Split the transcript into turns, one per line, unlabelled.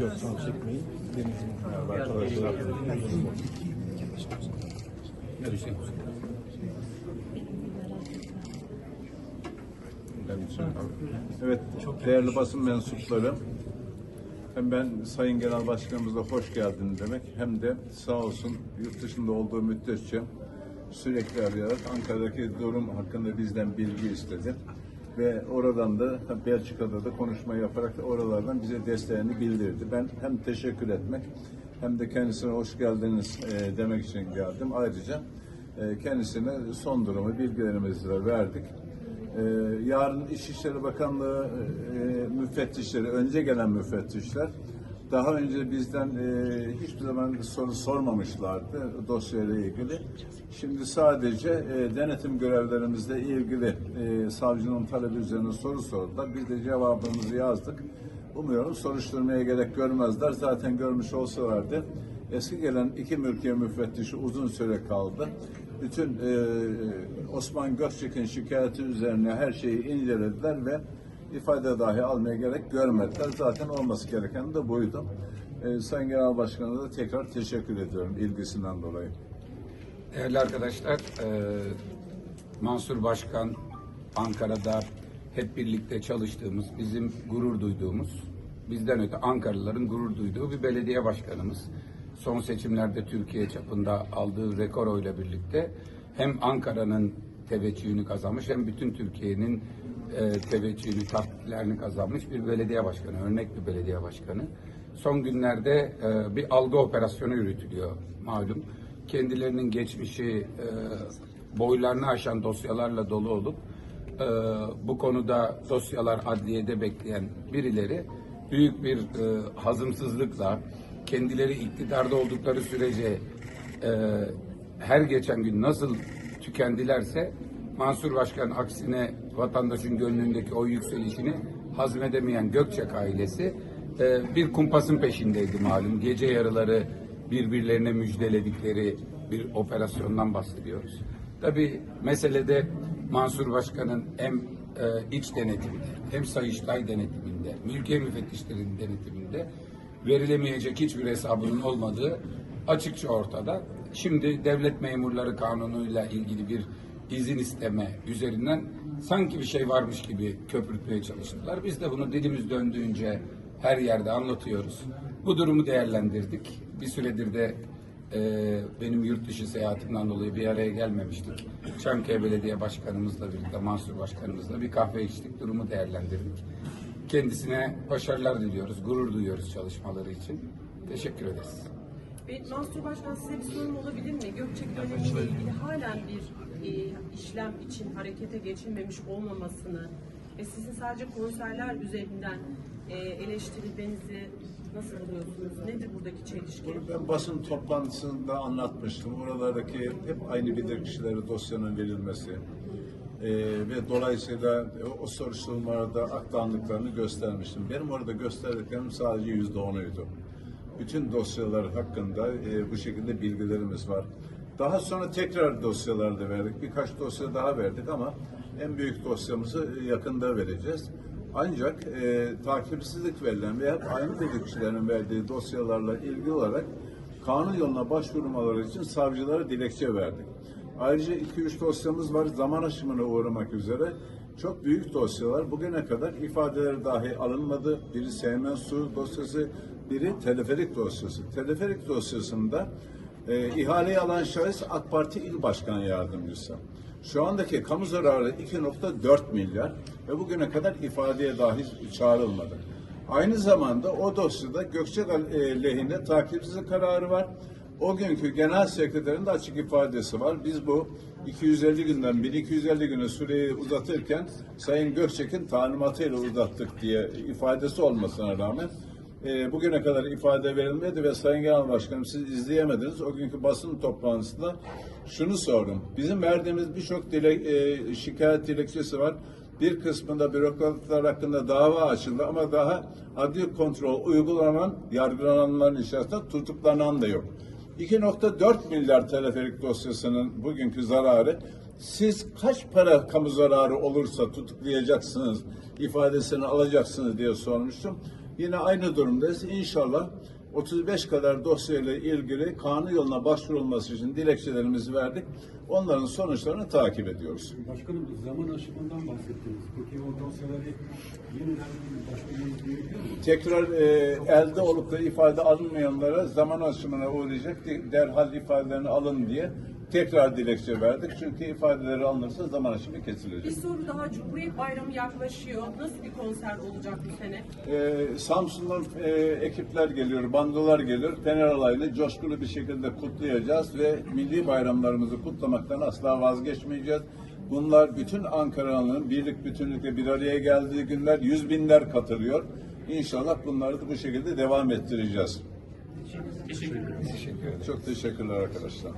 Yok tamam çekmeyin. Denizin.
Evet, değerli basın mensupları. Hem ben Sayın Genel Başkanımıza hoş geldin demek hem de sağ olsun yurt dışında olduğu müddetçe sürekli arayarak Ankara'daki durum hakkında bizden bilgi istedi. Ve oradan da Belçika'da da konuşma yaparak da oralardan bize desteğini bildirdi. Ben hem teşekkür etmek hem de kendisine hoş geldiniz e, demek için geldim. Ayrıca e, kendisine son durumu bilgilerimizi de verdik. Ee, yarın İçişleri Bakanlığı e, müfettişleri, önce gelen müfettişler daha önce bizden e, hiçbir zaman soru sormamışlardı dosyayla ilgili. Şimdi sadece e, denetim görevlerimizle ilgili e, savcının talebi üzerine soru sordular. Biz de cevabımızı yazdık. Umuyorum soruşturmaya gerek görmezler. Zaten görmüş olsalardı eski gelen iki mülkiye müfettişi uzun süre kaldı. Bütün e, Osman Gökçek'in şikayeti üzerine her şeyi incelediler ve ifade dahi almaya gerek görmediler. Zaten olması gereken de buydu. E, Sayın Genel Başkan'a da tekrar teşekkür ediyorum ilgisinden dolayı.
Değerli arkadaşlar, e, Mansur Başkan Ankara'da hep birlikte çalıştığımız, bizim gurur duyduğumuz, bizden öte Ankaralıların gurur duyduğu bir belediye başkanımız. Son seçimlerde Türkiye çapında aldığı rekor oyla birlikte hem Ankara'nın teveccühünü kazanmış hem bütün Türkiye'nin e, teveccühünü, takdirlerini kazanmış bir belediye başkanı, örnek bir belediye başkanı. Son günlerde e, bir algı operasyonu yürütülüyor malum kendilerinin geçmişi e, boylarını aşan dosyalarla dolu olup e, bu konuda dosyalar adliyede bekleyen birileri büyük bir e, hazımsızlıkla kendileri iktidarda oldukları sürece e, her geçen gün nasıl tükendilerse Mansur Başkan aksine vatandaşın gönlündeki o yükselişini hazmedemeyen Gökçek ailesi e, bir kumpasın peşindeydi malum. Gece yarıları birbirlerine müjdeledikleri bir operasyondan bahsediyoruz. Tabi meselede Mansur Başkan'ın hem e, iç denetiminde hem Sayıştay denetiminde, mülkiye müfettişlerinin denetiminde verilemeyecek hiçbir hesabının olmadığı açıkça ortada. Şimdi devlet memurları kanunuyla ilgili bir izin isteme üzerinden sanki bir şey varmış gibi köpürtmeye çalıştılar. Biz de bunu dilimiz döndüğünce her yerde anlatıyoruz. Bu durumu değerlendirdik. Bir süredir de e, benim yurt dışı seyahatimden dolayı bir araya gelmemiştik. Çankaya Belediye Başkanımızla birlikte, Mansur Başkanımızla bir kahve içtik, durumu değerlendirdik. Kendisine başarılar diliyoruz, gurur duyuyoruz çalışmaları için. Teşekkür ederiz.
Mansur Başkan size bir sorum olabilir mi? Gökçek dönemiyle ilgili halen bir işlem için harekete geçilmemiş olmamasını ve sizin sadece konserler üzerinden e, eleştirilmenizi nasıl buluyorsunuz? Nedir buradaki çelişki?
Ben basın toplantısında anlatmıştım. Oralardaki hep aynı bilirkişilere dosyanın verilmesi e, ve dolayısıyla o soruşturmalarda aktandıklarını göstermiştim. Benim orada gösterdiklerim sadece yüzde onuydu. Bütün dosyalar hakkında e, bu şekilde bilgilerimiz var. Daha sonra tekrar dosyalar da verdik. Birkaç dosya daha verdik ama en büyük dosyamızı yakında vereceğiz. Ancak e, takipsizlik verilen ve aynı bilirkişilerin verdiği dosyalarla ilgili olarak kanun yoluna başvurmaları için savcılara dilekçe verdik. Ayrıca 2-3 dosyamız var zaman aşımına uğramak üzere. Çok büyük dosyalar bugüne kadar ifadeleri dahi alınmadı. Biri Seymen Su dosyası, biri teleferik dosyası. Teleferik dosyasında e, ihaleyi alan şahıs AK Parti İl Başkan Yardımcısı. Şu andaki kamu zararı 2.4 milyar ve bugüne kadar ifadeye dahi çağrılmadı. Aynı zamanda o dosyada Gökçek e, lehine takipsizlik kararı var. O günkü genel sekreterin de açık ifadesi var. Biz bu 250 günden 1250 güne süreyi uzatırken Sayın Gökçek'in talimatıyla uzattık diye ifadesi olmasına rağmen e, bugüne kadar ifade verilmedi ve Sayın Genel Başkanım siz izleyemediniz. O günkü basın toplantısında şunu sordum. Bizim verdiğimiz birçok dile, e, şikayet dilekçesi var. Bir kısmında bürokratlar hakkında dava açıldı ama daha adli kontrol uygulanan yargılananların içerisinde tutuklanan da yok. 2.4 milyar teleferik dosyasının bugünkü zararı siz kaç para kamu zararı olursa tutuklayacaksınız ifadesini alacaksınız diye sormuştum. Yine aynı durumdayız. İnşallah 35 kadar dosyayla ilgili kanun yoluna başvurulması için dilekçelerimizi verdik. Onların sonuçlarını takip ediyoruz.
Başkanım zaman aşımından bahsettiniz. Peki o dosyaları yeniden başvurmanız gerekiyor mu?
Tekrar e, elde olup da ifade alınmayanlara zaman aşımına uğrayacak derhal ifadelerini alın diye tekrar dilekçe verdik. Çünkü ifadeleri alınırsa zaman aşımı
Bir
kesilecek.
soru daha Cumhuriyet Bayramı yaklaşıyor. Nasıl bir konser olacak bu sene?
Ee, Samsun'dan e, ekipler geliyor, bandolar geliyor. Fener alayını coşkulu bir şekilde kutlayacağız ve milli bayramlarımızı kutlamaktan asla vazgeçmeyeceğiz. Bunlar bütün Ankara'nın birlik bütünlükle bir araya geldiği günler yüz binler katılıyor. İnşallah bunları da bu şekilde devam ettireceğiz.
Teşekkür ederim.
Çok teşekkürler arkadaşlar.